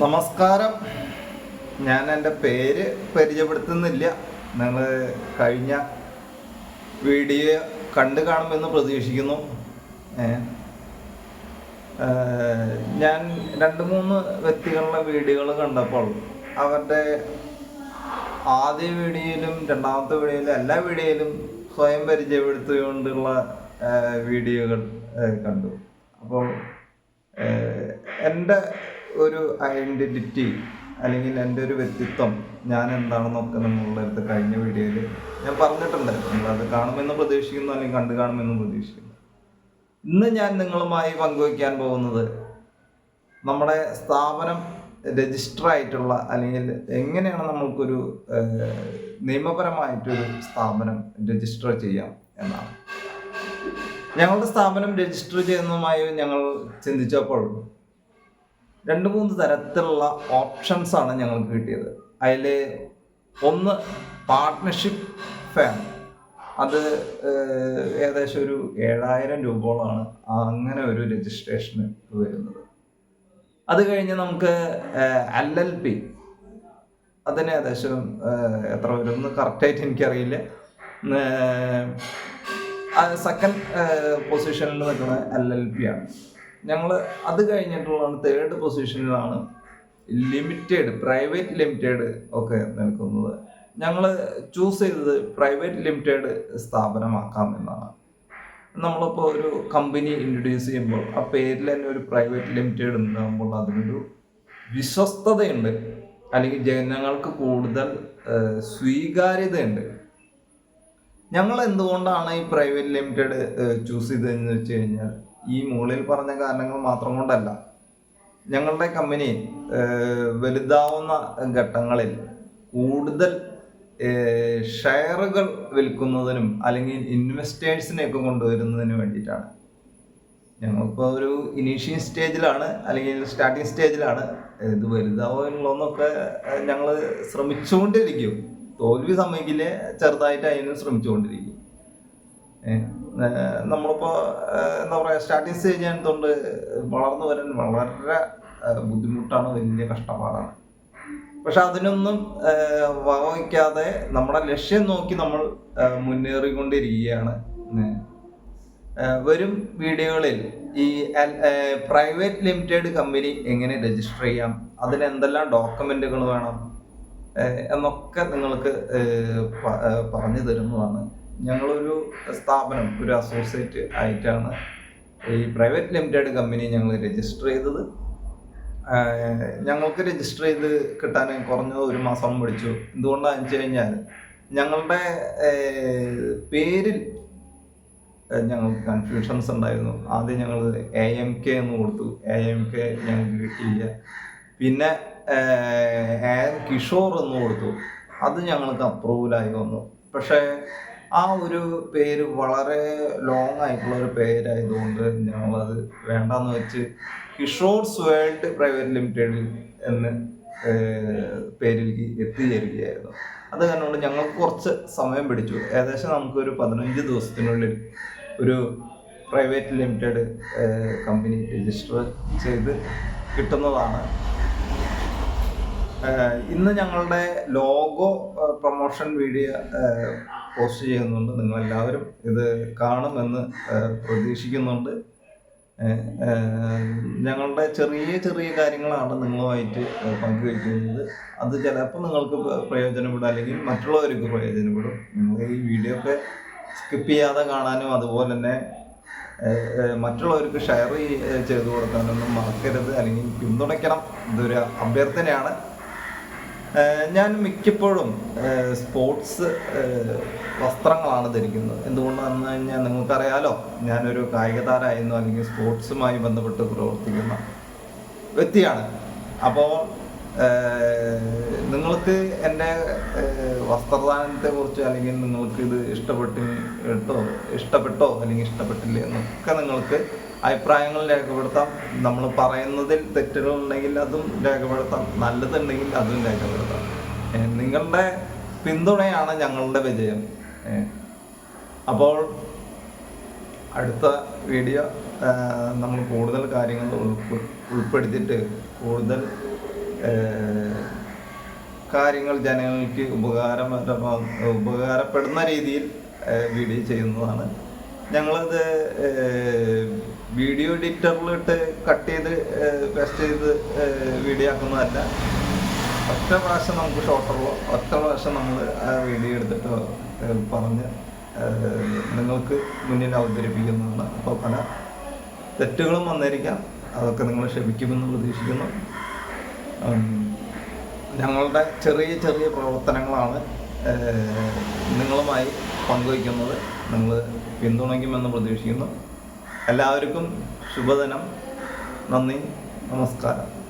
നമസ്കാരം. ഞാൻ എന്റെ പേര് പരിചയപ്പെടുത്തുന്നില്ല. നിങ്ങൾ കഴിഞ്ഞ വീഡിയോ കണ്ടു കാണുമെന്ന് പ്രതീക്ഷിക്കുന്നു. ഞാൻ രണ്ട് മൂന്ന് വ്യക്തികളുടെ വീഡിയോകൾ കണ്ടപ്പോൾ അവരുടെ ആദ്യ വീഡിയോയിലും രണ്ടാമത്തെ വീഡിയോയിലും എല്ലാ വീഡിയോയിലും സ്വയം പരിചയപ്പെടുത്തിക്കൊണ്ടുള്ള വീഡിയോകൾ കണ്ടു. അപ്പോൾ എന്റെ ഒരു ഐഡന്റിറ്റി അല്ലെങ്കിൽ എന്റെ ഒരു വ്യക്തിത്വം ഞാൻ എന്താണെന്നൊക്കെ അടുത്ത് കഴിഞ്ഞ വീഡിയോയിൽ ഞാൻ പറഞ്ഞിട്ടുണ്ട് നിങ്ങളത് കാണുമെന്ന് പ്രതീക്ഷിക്കുന്നു അല്ലെങ്കിൽ കണ്ടു കാണുമെന്ന് പ്രതീക്ഷിക്കുന്നു. ഇന്ന് ഞാൻ നിങ്ങളുമായി പങ്കുവയ്ക്കാൻ പോകുന്നത് നമ്മുടെ സ്ഥാപനം രജിസ്റ്റർ ആയിട്ടുള്ള അല്ലെങ്കിൽ എങ്ങനെയാണ് നമ്മൾക്കൊരു നിയമപരമായിട്ടൊരു സ്ഥാപനം രജിസ്റ്റർ ചെയ്യാം എന്നാണ്. ഞങ്ങളുടെ സ്ഥാപനം രജിസ്റ്റർ ചെയ്യുന്നതുമായി ഞങ്ങൾ ചിന്തിച്ചപ്പോൾ രണ്ട് മൂന്ന് തരത്തിലുള്ള ഓപ്ഷൻസ് ആണ് ഞങ്ങൾക്ക് കിട്ടിയത്. അതിൽ ഒന്ന് പാർട്ട്ണർഷിപ്പ് ഫാം അത് ഏകദേശം ഒരു ഏഴായിരം രൂപയോളമാണ് അങ്ങനെ ഒരു രജിസ്ട്രേഷന് വരുന്നത്. അത് കഴിഞ്ഞ് നമുക്ക് എൽ എൽ പി അതിന് ഏകദേശം എത്ര വരും എന്ന് കറക്റ്റായിട്ട് എനിക്കറിയില്ല. സെക്കൻഡ് പൊസിഷനിൽ നിൽക്കുന്ന എൽ എൽ പി ആണ്. ഞങ്ങൾ അത് കഴിഞ്ഞിട്ടുള്ളതാണ് തേർഡ് പൊസിഷനിലാണ് ലിമിറ്റഡ് പ്രൈവറ്റ് ലിമിറ്റഡ് ഒക്കെ നിൽക്കുന്നത്. ഞങ്ങൾ ചൂസ് ചെയ്തത് പ്രൈവറ്റ് ലിമിറ്റഡ് സ്ഥാപനമാക്കാം എന്നാണ്. നമ്മളിപ്പോൾ ഒരു കമ്പനി ഇൻട്രൊഡ്യൂസ് ചെയ്യുമ്പോൾ ആ പേരിൽ തന്നെ ഒരു പ്രൈവറ്റ് ലിമിറ്റഡ് ഉണ്ടാകുമ്പോൾ അതിനൊരു വിശ്വസ്തതയുണ്ട്. അല്ലെങ്കിൽ ജനങ്ങൾക്ക് കൂടുതൽ സ്വീകാര്യതയുണ്ട്. ഞങ്ങൾ എന്തുകൊണ്ടാണ് ഈ പ്രൈവറ്റ് ലിമിറ്റഡ് ചൂസ് ചെയ്തതെന്ന് വെച്ച് കഴിഞ്ഞാൽ ഈ മുകളിൽ പറഞ്ഞ കാരണങ്ങൾ മാത്രം കൊണ്ടല്ല. ഞങ്ങളുടെ കമ്പനി വലുതാവുന്ന ഘട്ടങ്ങളിൽ കൂടുതൽ ഷെയറുകൾ വിൽക്കുന്നതിനും അല്ലെങ്കിൽ ഇൻവെസ്റ്റേഴ്സിനെയൊക്കെ കൊണ്ടുവരുന്നതിന് വേണ്ടിയിട്ടാണ്. ഞങ്ങളിപ്പോൾ ഒരു ഇനീഷ്യൽ സ്റ്റേജിലാണ് അല്ലെങ്കിൽ സ്റ്റാർട്ടിങ് സ്റ്റേജിലാണ് ഇത് വലുതാവുള്ളതെന്നൊക്കെ ഞങ്ങൾ ശ്രമിച്ചുകൊണ്ടിരിക്കും. തോൽവി സമ്മതിക്കില്ലേ ചെറുതായിട്ട് അതിന് ശ്രമിച്ചുകൊണ്ടിരിക്കും. നമ്മളിപ്പോൾ എന്താ പറയുക സ്റ്റാർട്ടിങ് സ്റ്റേജ് ആയതുകൊണ്ട് വളർന്നു വരാൻ വളരെ ബുദ്ധിമുട്ടാണ് വലിയ കഷ്ടപ്പാടാണ്. പക്ഷെ അതിനൊന്നും വകവയ്ക്കാതെ നമ്മുടെ ലക്ഷ്യം നോക്കി നമ്മൾ മുന്നേറിക്കൊണ്ടിരിക്കുകയാണ്. വരും വീഡിയോകളിൽ ഈ പ്രൈവറ്റ് ലിമിറ്റഡ് കമ്പനി എങ്ങനെ രജിസ്റ്റർ ചെയ്യാം അതിന് എന്തെല്ലാം ഡോക്യുമെന്റുകൾ വേണം എന്നൊക്കെ നിങ്ങൾക്ക് പറഞ്ഞു തരുന്നതാണ്. ഞങ്ങളൊരു സ്ഥാപനം ഒരു അസോസിയേറ്റ് ആയിട്ടാണ് ഈ പ്രൈവറ്റ് ലിമിറ്റഡ് കമ്പനി ഞങ്ങൾ രജിസ്റ്റർ ചെയ്തത്. ഞങ്ങൾക്ക് രജിസ്റ്റർ ചെയ്ത് കിട്ടാൻ കുറഞ്ഞത് ഒരു മാസം പിടിച്ചു. എന്തുകൊണ്ടാണെന്ന് വെച്ച് കഴിഞ്ഞാൽ ഞങ്ങളുടെ പേരിൽ ഞങ്ങൾക്ക് കൺഫ്യൂഷൻസ് ഉണ്ടായിരുന്നു. ആദ്യം ഞങ്ങൾ എ എം കെ എന്ന് കൊടുത്തു. എ എം കെ ഞങ്ങൾക്ക് കിട്ടിയില്ല. പിന്നെ എം കിഷോർ എന്ന് കൊടുത്തു. അത് ഞങ്ങൾക്ക് അപ്രൂവലായി വന്നു. പക്ഷേ ആ ഒരു പേര് വളരെ ലോങ് ആയിട്ടുള്ള ഒരു പേരായതുകൊണ്ട് ഞങ്ങളത് വേണ്ടെന്ന് വെച്ച് കിഷോർസ് വേൾഡ് പ്രൈവറ്റ് ലിമിറ്റഡ് എന്ന് പേരിലേക്ക് എത്തിച്ചേരുകയായിരുന്നു അത് കാരണം ഞങ്ങൾക്ക് കുറച്ച് സമയം പിടിച്ചു. ഏകദേശം നമുക്കൊരു പതിനഞ്ച് ദിവസത്തിനുള്ളിൽ ഒരു പ്രൈവറ്റ് ലിമിറ്റഡ് കമ്പനി രജിസ്റ്റർ ചെയ്ത് കിട്ടുന്നതാണ് ഇന്ന് ഞങ്ങളുടെ ലോഗോ പ്രൊമോഷൻ വീഡിയോ പോസ്റ്റ് ചെയ്യുന്നുണ്ട്. നിങ്ങളെല്ലാവരും ഇത് കാണുമെന്ന് പ്രതീക്ഷിക്കുന്നുണ്ട്. ഞങ്ങളുടെ ചെറിയ ചെറിയ കാര്യങ്ങളാണ് നിങ്ങളുമായിട്ട് പങ്കുവയ്ക്കുന്നത്. അത് ചിലപ്പോൾ നിങ്ങൾക്ക് പ്ര- പ്രയോജനപ്പെടും അല്ലെങ്കിൽ മറ്റുള്ളവർക്ക് പ്രയോജനപ്പെടും. നിങ്ങൾ ഈ വീഡിയോ ഒക്കെ സ്കിപ്പ് ചെയ്യാതെ കാണാനും അതുപോലെ തന്നെ മറ്റുള്ളവർക്ക് ഷെയർ ചെയ്ത് കൊടുക്കാനൊന്നും മറക്കരുത്. അല്ലെങ്കിൽ പിന്തുണയ്ക്കണം. ഇതൊരു അഭ്യർത്ഥനയാണ്. ഞാൻ മിക്കപ്പോഴും സ്പോർട്സ് വസ്ത്രങ്ങളാണ് ധരിക്കുന്നത്. എന്തുകൊണ്ടാണെന്ന് കഴിഞ്ഞാൽ നിങ്ങൾക്കറിയാലോ ഞാനൊരു കായിക താരമായിരുന്നു അല്ലെങ്കിൽ സ്പോർട്സുമായി ബന്ധപ്പെട്ട് പ്രവർത്തിക്കുന്ന വ്യക്തിയാണ്. അപ്പോൾ നിങ്ങൾക്ക് എന്റെ വസ്ത്രദാനത്തെ കുറിച്ച് അല്ലെങ്കിൽ നിങ്ങൾക്ക് ഇത് ഇഷ്ടപ്പെട്ടോ ഇഷ്ടപ്പെട്ടോ അല്ലെങ്കിൽ ഇഷ്ടപ്പെട്ടില്ലേ എന്നൊക്കെ നിങ്ങൾക്ക് അഭിപ്രായങ്ങൾ രേഖപ്പെടുത്താം. നമ്മൾ പറയുന്നതിൽ തെറ്റുകളുണ്ടെങ്കിൽ അതും രേഖപ്പെടുത്താം. നല്ലതുണ്ടെങ്കിൽ അതും രേഖപ്പെടുത്താം. നിങ്ങളുടെ പിന്തുണയാണ് ഞങ്ങളുടെ വിജയം. അപ്പോൾ അടുത്ത വീഡിയോ നമ്മൾ കൂടുതൽ കാര്യങ്ങൾ ഉൾപ്പെ- ഉൾപ്പെടുത്തിയിട്ട് കൂടുതൽ കാര്യങ്ങൾ ജനങ്ങൾക്ക് ഉപകാരപരമാ ഉപകാരപ്പെടുന്ന രീതിയിൽ വീഡിയോ ചെയ്യുന്നതാണ്. ഞങ്ങളത് വീഡിയോ എഡിറ്ററിലിട്ട് കട്ട് ചെയ്ത് പേസ്റ്റ് ചെയ്ത് വീഡിയോ ആക്കുന്നതല്ല. ഒറ്റ പ്രാവശ്യം നമുക്ക് ഷോർട്ടുള്ളൂ ഒറ്റ പ്രാവശ്യം നമ്മൾ ആ വീഡിയോ എടുത്തിട്ട് പറഞ്ഞ് നിങ്ങൾക്ക് മുന്നിൽ അവതരിപ്പിക്കുന്നതാണ്. അപ്പോൾ പല തെറ്റുകളും വന്നിരിക്കാം. അതൊക്കെ നിങ്ങൾ ക്ഷമിക്കുമെന്ന് പ്രതീക്ഷിക്കുന്നു. ഞങ്ങളുടെ ചെറിയ ചെറിയ പ്രവർത്തനങ്ങളാണ് നിങ്ങളുമായി പങ്കുവയ്ക്കുന്നത്. നിങ്ങൾ പിന്തുണയ്ക്കുമെന്ന് പ്രതീക്ഷിക്കുന്നു. എല്ലാവർക്കും ശുഭദിനം. നന്ദി. നമസ്കാരം.